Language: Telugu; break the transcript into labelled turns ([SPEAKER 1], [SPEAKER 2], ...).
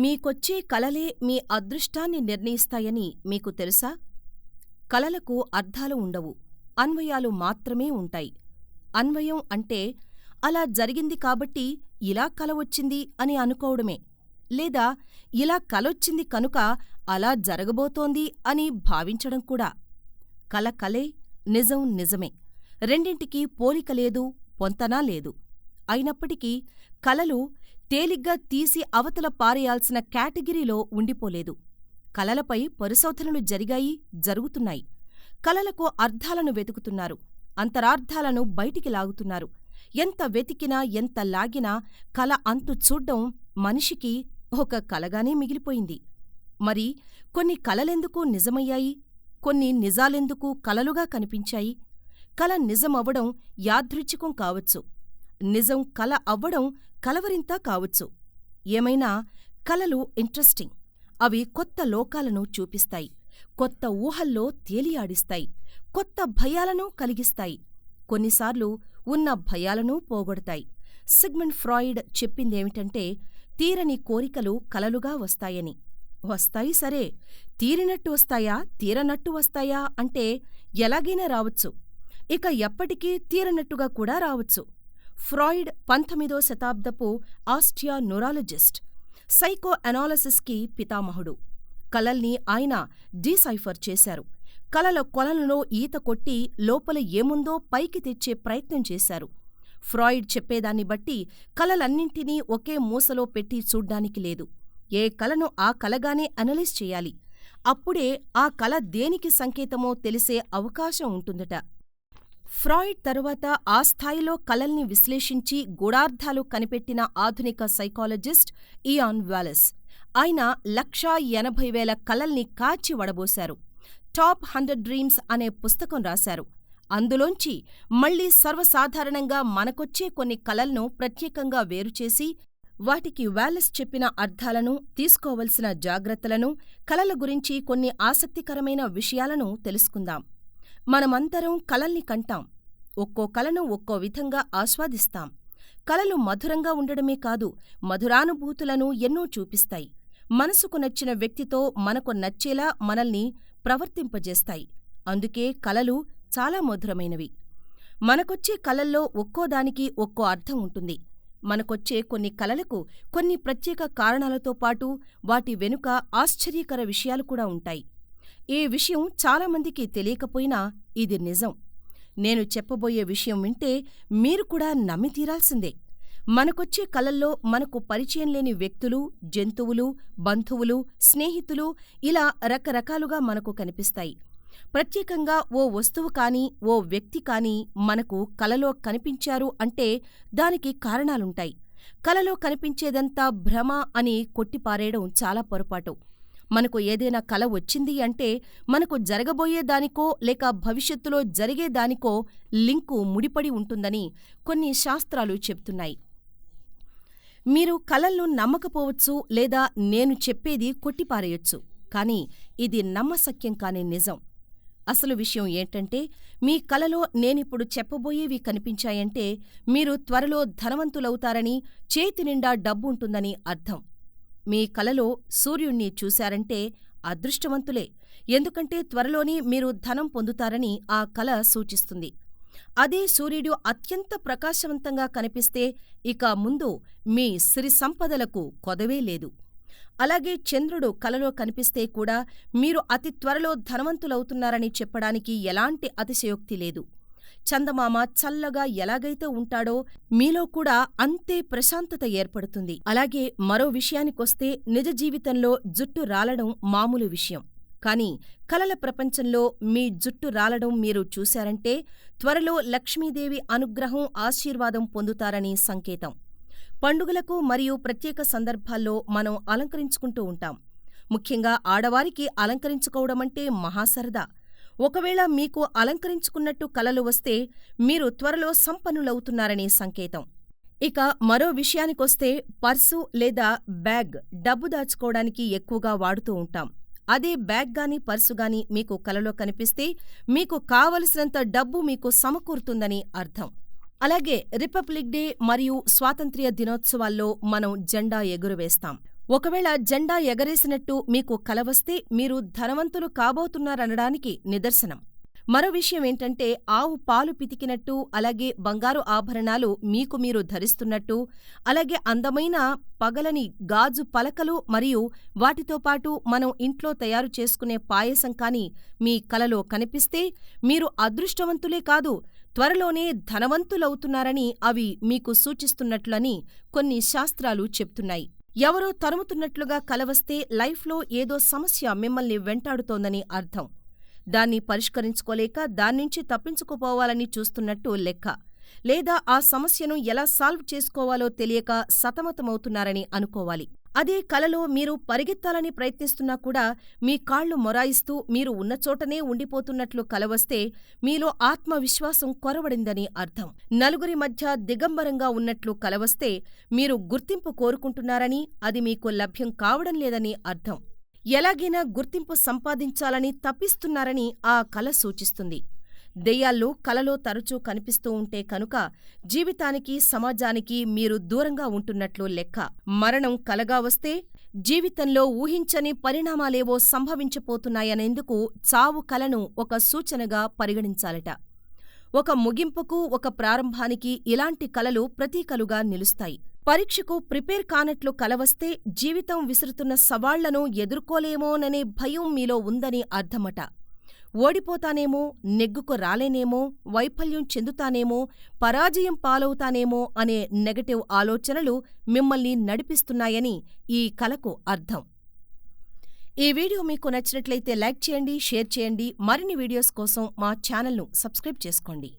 [SPEAKER 1] మీకొచ్చే కలలే మీ అదృష్టాన్ని నిర్ణయిస్తాయని మీకు తెలుసా? కలలకు అర్థాలు ఉండవు. అన్వయాలు మాత్రమే ఉంటాయి. అన్వయం అంటే అలా జరిగింది కాబట్టి ఇలా కల వచ్చింది అని అనుకోవడమే. లేదా ఇలా కలొచ్చింది కనుక అలా జరగబోతోంది అని భావించడం కూడా. కల కలే, నిజం నిజమే. రెండింటికీ పోలిక లేదు, పొంతనా లేదు. అయినప్పటికీ కలలు తేలిగ్గా తీసి అవతల పారేయాల్సిన కేటగిరీలో ఉండిపోలేదు. కలలపై పరిశోధనలు జరిగాయి, జరుగుతున్నాయి. కలలకు అర్థాలను వెతుకుతున్నారు. అంతరార్థాలను బయటికి లాగుతున్నారు. ఎంత వెతికినా ఎంత లాగినా కల అంతు చూడ్డం మనిషికి ఒక కలగానే మిగిలిపోయింది. మరి కొన్ని కలలెందుకు నిజమయ్యాయి? కొన్ని నిజాలెందుకు కలలుగా కనిపించాయి? కల నిజమవడం యాదృచ్ఛికం కావచ్చు. నిజం కల అవ్వడం కలవరింత కావచ్చు. ఏమైనా కలలు ఇంట్రెస్టింగ్. అవి కొత్త లోకాలను చూపిస్తాయి. కొత్త ఊహల్లో తేలియాడిస్తాయి. కొత్త భయాలను కలిగిస్తాయి. కొన్నిసార్లు ఉన్న భయాలనూ పోగొడతాయి. సిగ్మండ్ ఫ్రాయిడ్ చెప్పిందేమిటంటే తీరని కోరికలు కలలుగా వస్తాయని. వస్తాయి సరే, తీరినట్టు వస్తాయా, తీరనట్టు వస్తాయా అంటే ఎలాగైనా రావచ్చు. ఇక ఎప్పటికీ తీరనట్టుగా కూడా రావచ్చు. ఫ్రాయిడ్ పంతొమ్మిదో శతాబ్దపు ఆస్ట్రియా న్యూరాలజిస్ట్. సైకో పితామహుడు. కలల్ని ఆయన డీసైఫర్ చేశారు. కలల కొలనులో ఈత కొట్టి లోపల ఏముందో పైకి తెచ్చే ప్రయత్నం చేశారు. ఫ్రాయిడ్ చెప్పేదాన్ని బట్టి కలలన్నింటినీ ఒకే మూసలో పెట్టి చూడ్డానికి లేదు. ఏ కలను ఆ కలగానే అనలైజ్ చెయ్యాలి. అప్పుడే ఆ కల దేనికి సంకేతమో తెలిసే అవకాశం ఉంటుందట. ఫ్రాయిడ్ తరువాత ఆ స్థాయిలో కలల్ని విశ్లేషించి గూఢార్థాలు కనిపెట్టిన ఆధునిక సైకాలజిస్ట్ ఇయాన్ వాలెస్. ఆయన లక్షా ఎనభై వేల కలల్ని కాచి వడబోశారు. టాప్ హండ్రెడ్ డ్రీమ్స్ అనే పుస్తకం రాశారు. అందులోంచి మళ్ళీ సర్వసాధారణంగా మనకొచ్చే కొన్ని కలల్ను ప్రత్యేకంగా వేరుచేసి, వాటికి వాలెస్ చెప్పిన అర్థాలను, తీసుకోవలసిన జాగ్రత్తలను, కలల గురించి కొన్ని ఆసక్తికరమైన విషయాలను తెలుసుకుందాం. మనమందరం కలల్ని కంటాం. ఒక్కో కలను ఒక్కో విధంగా ఆస్వాదిస్తాం. కలలు మధురంగా ఉండడమే కాదు, మధురానుభూతులను ఎన్నో చూపిస్తాయి. మనసుకు నచ్చిన వ్యక్తితో మనకు నచ్చేలా మనల్ని ప్రవర్తింపజేస్తాయి. అందుకే కలలు చాలా మధురమైనవి. మనకొచ్చే కలల్లో ఒక్కోదానికి ఒక్కో అర్థం ఉంటుంది. మనకొచ్చే కొన్ని కలలకు కొన్ని ప్రత్యేక కారణాలతో పాటు వాటి వెనుక ఆశ్చర్యకర విషయాలు కూడా ఉంటాయి. ఈ విషయం చాలామందికి తెలియకపోయినా ఇది నిజం. నేను చెప్పబోయే విషయం వింటే మీరు కూడా నమ్మి తీరాల్సిందే. మనకొచ్చే కలల్లో మనకు పరిచయం లేని వ్యక్తులు, జంతువులు, బంధువులు, స్నేహితులు ఇలా రకరకాలుగా మనకు కనిపిస్తాయి. ప్రత్యేకంగా ఓ వస్తువు కానీ, ఓ వ్యక్తి కానీ మనకు కలలో కనిపించారు అంటే దానికి కారణాలుంటాయి. కలలో కనిపించేదంతా భ్రమ అని కొట్టిపారేయడం చాలా పొరపాటు. మనకు ఏదైనా కల వచ్చింది అంటే మనకు జరగబోయేదానికో లేక భవిష్యత్తులో జరిగేదానికో లింకు ముడిపడి ఉంటుందని కొన్ని శాస్త్రాలు చెప్తున్నాయి. మీరు కలలను నమ్మకపోవచ్చు లేదా నేను చెప్పేది కొట్టిపారేయొచ్చు. కానీ ఇది నమ్మశక్యం కాని నిజం. అసలు విషయం ఏంటంటే మీ కలలో నేనిప్పుడు చెప్పబోయేవి కనిపించాయంటే మీరు త్వరలో ధనవంతులవుతారని, చేతినిండా డబ్బుంటుందని అర్థం. మీ కలలో సూర్యుణ్ణి చూశారంటే అదృష్టవంతులే. ఎందుకంటే త్వరలోనే మీరు ధనం పొందుతారని ఆ కల సూచిస్తుంది. అదే సూర్యుడు అత్యంత ప్రకాశవంతంగా కనిపిస్తే ఇక ముందు మీ సిరి సంపదలకు కొదవే లేదు. అలాగే చంద్రుడు కలలో కనిపిస్తే కూడా మీరు అతి త్వరలో ధనవంతులవుతున్నారని చెప్పడానికి ఎలాంటి అతిశయోక్తి లేదు. చందమామ చల్లగా ఎలాగైతే ఉంటాడో మీలో కూడా అంతే ప్రశాంతత ఏర్పడుతుంది. అలాగే మరో విషయానికొస్తే నిజ జీవితంలో జుట్టు రాలడం మామూలు విషయం. కానీ కలల ప్రపంచంలో మీ జుట్టు రాలడం మీరు చూశారంటే త్వరలో లక్ష్మీదేవి అనుగ్రహం, ఆశీర్వాదం పొందుతారని సంకేతం. పండుగలకు మరియు ప్రత్యేక సందర్భాల్లో మనం అలంకరించుకుంటూ ఉంటాం. ముఖ్యంగా ఆడవారికి అలంకరించుకోవడమంటే మహా సరదా. ఒకవేళ మీకు అలంకరించుకున్నట్టు కలలు వస్తే మీరు త్వరలో సంపన్నులవుతున్నారని సంకేతం. ఇక మరో విషయానికొస్తే పర్సు లేదా బ్యాగ్ డబ్బు దాచుకోవడానికి ఎక్కువగా వాడుతూ ఉంటాం. అదే బ్యాగ్ గాని పర్సు గాని మీకు కలలో కనిపిస్తే మీకు కావలసినంత డబ్బు మీకు సమకూరుతుందని అర్థం. అలాగే రిపబ్లిక్ డే మరియు స్వాతంత్ర్య దినోత్సవాల్లో మనం జెండా ఎగురవేస్తాం. ఒకవేళ జెండా ఎగరేసినట్టు మీకు కల వస్తే మీరు ధనవంతులు కాబోతున్నారనడానికి నిదర్శనం. మరో విషయం ఏంటంటే ఆవు పాలు పితికినట్టు, అలాగే బంగారు ఆభరణాలు మీకు మీరు ధరిస్తున్నట్టు, అలాగే అందమైన పగలని గాజు పలకలు మరియు వాటితో పాటు మనం ఇంట్లో తయారు చేసుకునే పాయసం కానీ మీ కలలో కనిపిస్తే మీరు అదృష్టవంతులే కాదు, త్వరలోనే ధనవంతులవుతున్నారని అవి మీకు సూచిస్తున్నట్లని కొన్ని శాస్త్రాలు చెప్తున్నాయి. ఎవరో తరుముతున్నట్లుగా కలవస్తే లైఫ్లో ఏదో సమస్య మిమ్మల్ని వెంటాడుతోందని అర్థం. దాన్ని పరిష్కరించుకోలేక దాన్నించి తప్పించుకుపోవాలని చూస్తున్నట్టు లెక్క. లేదా ఆ సమస్యను ఎలా సాల్వ్ చేసుకోవాలో తెలియక సతమతమవుతున్నారని అనుకోవాలి. అదే కలలో మీరు పరిగెత్తాలని ప్రయత్నిస్తున్నా కూడా మీ కాళ్ళు మొరాయిస్తూ మీరు ఉన్నచోటనే ఉండిపోతున్నట్లు కలవస్తే మీలో ఆత్మవిశ్వాసం కొరవడిందని అర్థం. నలుగురి మధ్య దిగంబరంగా ఉన్నట్లు కలవస్తే మీరు గుర్తింపు కోరుకుంటున్నారని, అది మీకు లభ్యం కావడం లేదని అర్థం. ఎలాగైనా గుర్తింపు సంపాదించాలని తప్పిస్తున్నారని ఆ కల సూచిస్తుంది. దెయ్యాల్లో కలలో తరచూ కనిపిస్తూ ఉంటే కనుక జీవితానికి, సమాజానికి మీరు దూరంగా ఉంటున్నట్లు లెక్క. మరణం కలగా వస్తే జీవితంలో ఊహించని పరిణామాలేవో సంభవించబోతున్నాయనేందుకు చావు కలను ఒక సూచనగా పరిగణించాలట. ఒక ముగింపుకు, ఒక ప్రారంభానికి ఇలాంటి కలలు ప్రతీకలుగా నిలుస్తాయి. పరీక్షకు ప్రిపేర్ కానట్లు కల వస్తే జీవితం విసురుతున్న సవాళ్ళను ఎదుర్కోలేమోననే భయం మీలో ఉందని అర్థమట. ఓడిపోతానేమో, నెగ్గుకు రాలేనేమో, వైఫల్యం చెందుతానేమో, పరాజయం పాలవుతానేమో అనే నెగటివ్ ఆలోచనలు మిమ్మల్ని నడిపిస్తున్నాయని ఈ కలకు అర్థం. ఈ వీడియో మీకు నచ్చినట్లయితే లైక్ చేయండి, షేర్ చేయండి. మరిన్ని వీడియోస్ కోసం మా ఛానల్ను సబ్స్క్రైబ్ చేసుకోండి.